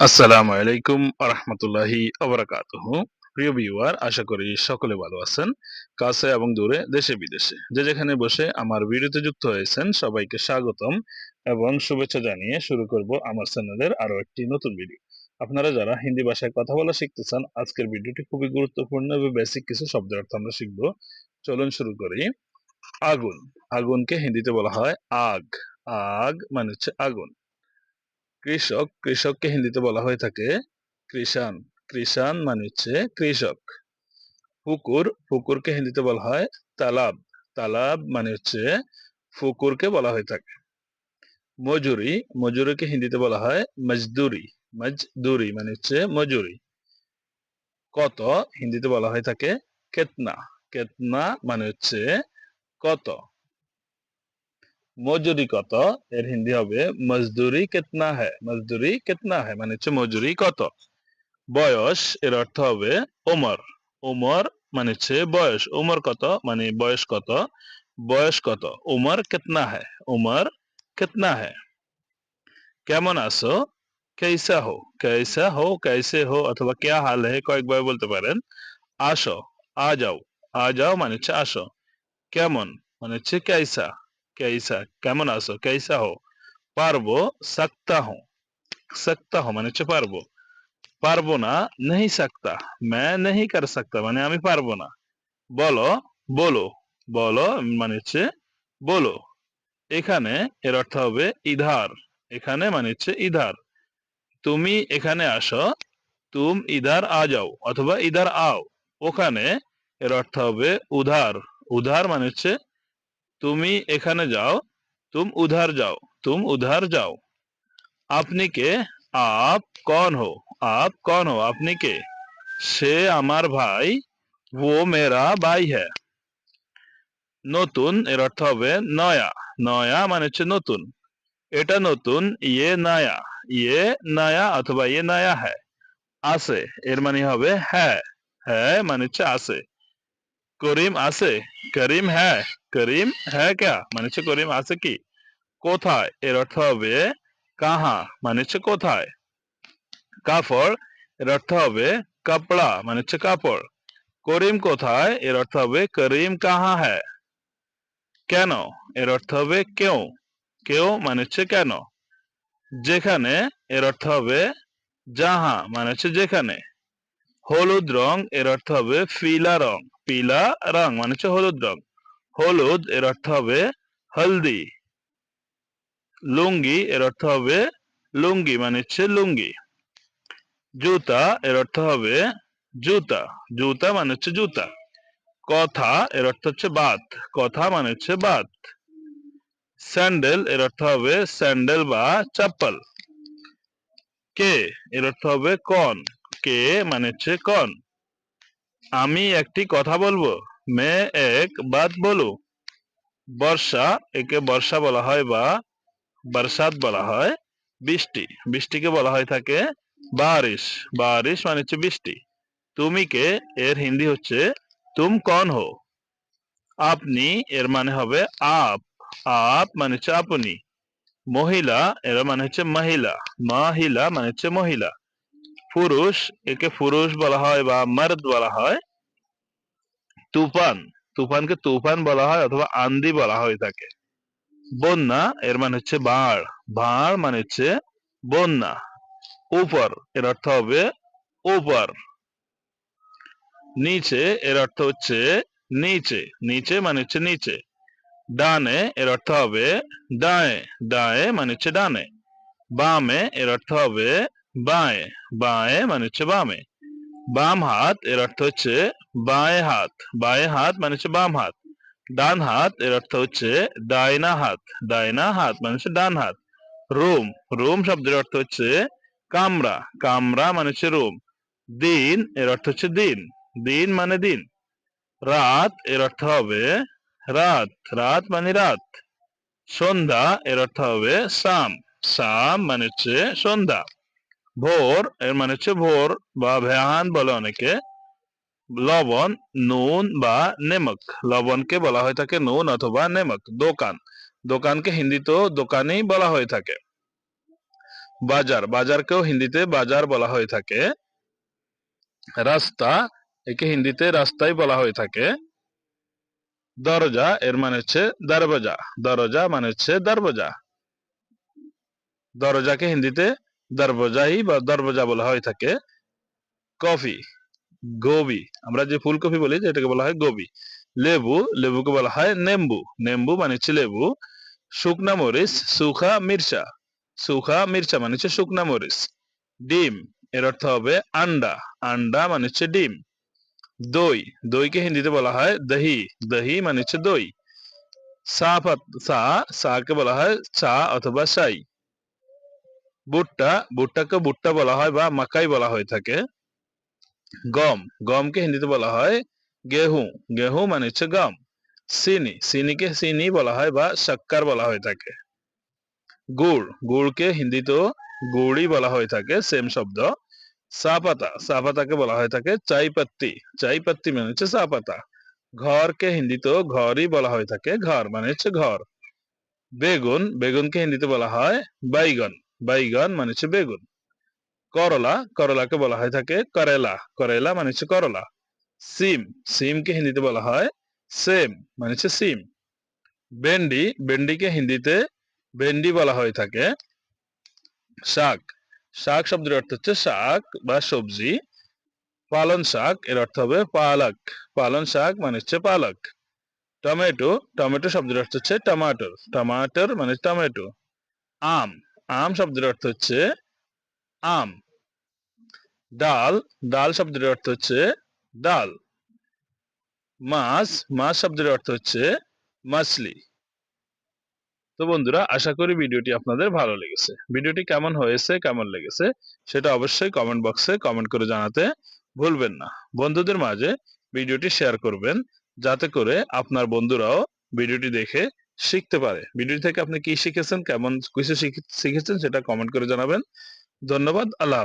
আসসালামু আলাইকুম আরহামতুল্লাহি আবরাকাতুহু প্রিয় ভিউয়ার, আশা করি সকলে ভালো আছেন, কাছে এবং দূরে, দেশে বিদেশে। যে যেখানে বসে আমার ভিডিওতে যুক্ত হয়েছেন, সবাইকে স্বাগতম এবং শুভেচ্ছা জানিয়ে শুরু করব আমার চ্যানেলের আরও একটি নতুন ভিডিও। আপনারা যারা হিন্দি ভাষায় কথা বলা শিখতে চান, আজকের ভিডিওটি খুবই গুরুত্বপূর্ণ এবং বেসিক কিছু শব্দের অর্থ আমরা শিখব। চলুন শুরু করি। আগুন। আগুনকে হিন্দিতে বলা হয় আগ। আগ মানে হচ্ছে আগুন। কৃষক, কৃষককে হিন্দিতে বলা হয়ে থাকে কৃষান কৃষান মানে হচ্ছে কৃষক। পুকুর পুকুরকে হিন্দিতে বলা হয় তালাব। তালাব মানে হচ্ছে পুকুরকে বলা হয়ে থাকে। মজুরি, মজুরিকে হিন্দিতে বলা হয় মজদুরি। মজদুরি মানে হচ্ছে মজুরি। কত হিন্দিতে বলা হয়ে থাকে কেতনা। কেতনা মানে হচ্ছে কত। মজুরি কত? এর হিন্দি হবে মজদুরি কেতনা হ্যায় মজদুরি কেতনা হ্যায় মানে হচ্ছে মজুরি কত? বয়স, এর অর্থ হবে ওমর। ওমর মানে হচ্ছে বয়স। ওমর কত? মানে বয়স কত? বয়স কত? উমর কেতনা হ্যায় উমর কেতনা হ্যায় কেমন আছো? কেসা হো কেসা হো কেসে হো অথবা কেয়া হাল হে? কয়েকবার বলতে পারেন। আসো, আ যাও। আ যাও মানে হচ্ছে আসো। কেমন? মানে হচ্ছে কেসা কেইসা, কেমন আছো? কেইসা হো পারব, সাকতা হো সাকতা হো মানে হচ্ছে পারব। পারব না নেই সাকতা। ম্যা নেই কার সাকতা মানে আমি পারব না। বলো বলো বলো মানে হচ্ছে বলো। এখানে এর অর্থ হবে ইধার। এখানে মানে হচ্ছে ইধার। তুমি এখানে আসো, তুম ইধার আ যাও, অথবা ইধার আও। ওখানে এর অর্থ হবে উধার। উধার মানে হচ্ছে তুমি এখানে যাও তুম উধার যাও তুম উধার যাও আপনি কে আপ কন হো আপ কন হো আপনি কে সে আমার ভাই ও মেরা ভাই হ্যাঁ নতুন এর অর্থ হবে নয়া নয়া মানে হচ্ছে নতুন এটা নতুন ইয়ে নয়া ইয়ে নয়া অথবা ইয়ে নয়া হ্যাঁ আছে এর মানে হবে হ্যাঁ হ্যাঁ মানে হচ্ছে আছে করিম আছে করিম হ্যাঁ করিম হ্যাঁ ক্যা মানে হচ্ছে করিম আছে কি কোথায় এর অর্থ হবে কাহা মানে হচ্ছে কোথায় কাপড় এর অর্থ হবে কাপড়া মানে হচ্ছে কাপড় করিম কোথায় এর অর্থ হবে করিম কাহা হ্যাঁ কেন এর অর্থ হবে কেউ কেউ মানে হচ্ছে কেন যেখানে এর অর্থ হবে যাহা মানে হচ্ছে যেখানে হলুদ রং এর অর্থ হবে ফিলা রং পিলা রং মানে হচ্ছে হলুদ রং। হলুদ এর অর্থ হবে হলদি। লুঙ্গি এর অর্থ হবে লুঙ্গি মানে হচ্ছে লুঙ্গি। জুতা এর অর্থ হবে জুতা। জুতা মানে হচ্ছে জুতা। কথা এর অর্থ হচ্ছে বাত। কথা মানে হচ্ছে বাত। স্যান্ডেল এর অর্থ হবে স্যান্ডেল বা চপ্পল। কে এর অর্থ হবে কন। কে মানে হচ্ছে কন। আমি একটি কথা বলব। মে এক বাত বলু। বর্ষা, একে বর্ষা বলা হয় বা বরসাত বলা হয়, বৃষ্টি। বৃষ্টিকে বলা হয় থাকে বারিশ। বারিশ মানে হচ্ছে বৃষ্টি। তুমি কে? এর হিন্দি হচ্ছে তুম কন হো। আপনি, এর মানে হবে আপ। আপ মানে হচ্ছে আপনি। মহিলা, এর মানে হচ্ছে মহিলা। মহিলা মানে হচ্ছে মহিলা। পুরুষ, একে পুরুষ বলা হয় বা মর্দ বলা হয়, তুফান, তুফানকে তুফান বলা হয় অথবা আন্দি বলা হয়ে থাকে বন্যা, এর মানে হচ্ছে বাড় বাড় মানে হচ্ছে বন্যা। উপর, এর অর্থ হবে উপর। নিচে, এর অর্থ হচ্ছে নিচে নিচে মানে হচ্ছে নিচে। ডানে, এর অর্থ হবে ডায়ে ডায়ে মানে হচ্ছে ডানে। বামে, এর অর্থ হবে বাঁয়ে বাঁয়ে মানে হচ্ছে বামে। বাম হাত, এর অর্থ হচ্ছে বাঁয়ে হাত। বাঁয়ে হাত মানে হচ্ছে বাম হাত। ডান হাত, এর অর্থ হচ্ছে ডাইনা হাত। ডাইনা হাত মানে হচ্ছে ডান হাত। রুম রুম শব্দের অর্থ হচ্ছে কামরা। কামরা মানে হচ্ছে রুম। দিন, এর অর্থ হচ্ছে দিন। দিন মানে দিন। রাত, এর অর্থ হবে রাত। রাত মানে রাত। সন্ধ্যা, এর অর্থ হবে সাম সাম মানে হচ্ছে সন্ধ্যা। ভোর, এর মানে হচ্ছে ভোর বা ভেহান বলে অনেকে। লবণ, নুন বা নেমক। লবণকে বলা হয়ে থাকে নুন অথবা নেমক, দোকান। দোকানকে হিন্দিতেও দোকানেই বলা হয়ে থাকে। বাজার, বাজারকেও হিন্দিতে বাজার বলা হয়ে থাকে। রাস্তা, একে হিন্দিতে রাস্তাই বলা হয়ে থাকে। দরজা, এর মানে হচ্ছে দরবাজা। দরজা মানে হচ্ছে দরবাজা। দরজাকে হিন্দিতে দরবাজাই বা দরবজা বলা হয় থাকে কফি, গোবি, আমরা যে ফুলকপি বলি যেটাকে বলা হয় গোবি, লেবু, লেবুকে বলা হয় নেম্বু নেম্বু মানে হচ্ছে লেবু, শুকনা মরিচ, সুখা মির্চা সুখা মির্চা মানে হচ্ছে শুকনা মরিচ, ডিম, এর অর্থ হবে আন্ডা আন্ডা মানে হচ্ছে ডিম, দই, দইকে হিন্দিতে বলা হয় দহি দহি মানে হচ্ছে দই, সা চা চাকে বলা হয় চা অথবা চাই ভুট্টা ভুট্টাকে ভুট্টা বলা হয় বা মাকাই বলা হয়ে থাকে। গম, গমকে হিন্দিতে বলা হয় গেহু। গেহু মানে হচ্ছে গম। চিনি চিনিকে চিনি বলা হয় বা শক্কর বলা হয়ে থাকে। গুড়, গুড়কে হিন্দিতেও গুড়ই বলা হয়ে থাকে সেম শব্দ। চা পাতা চা পাতাকে বলা হয়ে থাকে চাই পাত্তি চাই মানে হচ্ছে চা পাতা ঘরকে হিন্দিতেও ঘরই বলা হয়ে থাকে, ঘর মানে হচ্ছে ঘর। বেগুন, বেগুনকে হিন্দিতে বলা হয় বাইগন। বাইগন মানে হচ্ছে বেগুন। করলা, করলাকে বলা হয় থাকে করেলা। করেলা মানে হচ্ছে করলা। সিম, সিমকে হিন্দিতে বলা হয় সেম মানে হচ্ছে সিম। ভেন্ডি, ভেন্ডিকে হিন্দিতে ভেন্ডি বলা হয়ে থাকে শাক। শাক শব্দের অর্থ হচ্ছে শাক বা সবজি। পালন শাক, এর অর্থ হবে পালক। পালন শাক মানে হচ্ছে পালক। টমেটো টমেটো শব্দের অর্থ হচ্ছে টমাটোর। টমাটোর মানে টমেটো। আম আম শব্দের অর্থ হচ্ছে আম। ডাল ডাল শব্দের অর্থ হচ্ছে ডাল। মাছ মাছ শব্দের অর্থ হচ্ছে মাছলি। তো বন্ধুরা, আশা করি ভিডিওটি আপনাদের ভালো লেগেছে। ভিডিওটি কেমন হয়েছে, কেমন লেগেছে, সেটা অবশ্যই কমেন্ট বক্সে কমেন্ট করে জানাতে ভুলবেন না। বন্ধুদের মাঝে ভিডিওটি শেয়ার করবেন, যাতে করে আপনার বন্ধুরাও ভিডিওটি দেখে শিখতে পারে। ভিডিও থেকে আপনি কি শিখেছেন? কেমন কিছু শিখে- শিখেছেন সেটা কমেন্ট করে জানাবেন। ধন্যবাদ। আল্লাহ।